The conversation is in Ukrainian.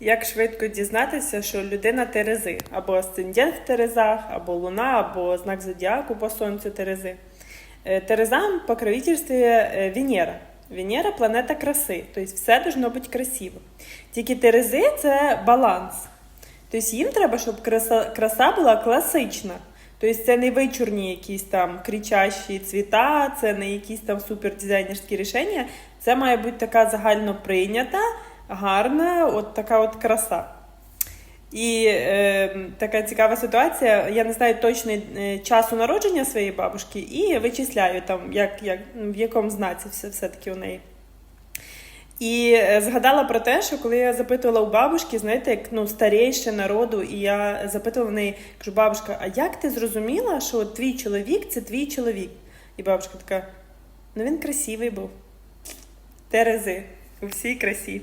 Як швидко дізнатися, що людина Терези, або асцендент в Терезах, або Луна, або знак зодіаку по сонцю Терези. Е, Терезам покровительствує е, Венера. Венера планета краси, тобто все должно бути красиво. Тільки Терези це баланс. Тобто їм треба, щоб краса, краса була класична. Тобто це не вичурні якісь там кричащі цвіта, це не якісь там супердизайнерські рішення. Це має бути така загально прийнята, гарна, от така от краса. І е, така цікава ситуація. Я не знаю точний е, часу народження своєї бабушки і вичисляю там, як, як, в якому знаці все, все-таки у неї. І е, згадала про те, що коли я запитувала у бабушки, знаєте, як ну, старіше народу, і я запитувала в неї, кажу, бабушка, а як ти зрозуміла, що твій чоловік це твій чоловік? І бабушка така: ну він красивий був. Терези у всій красі.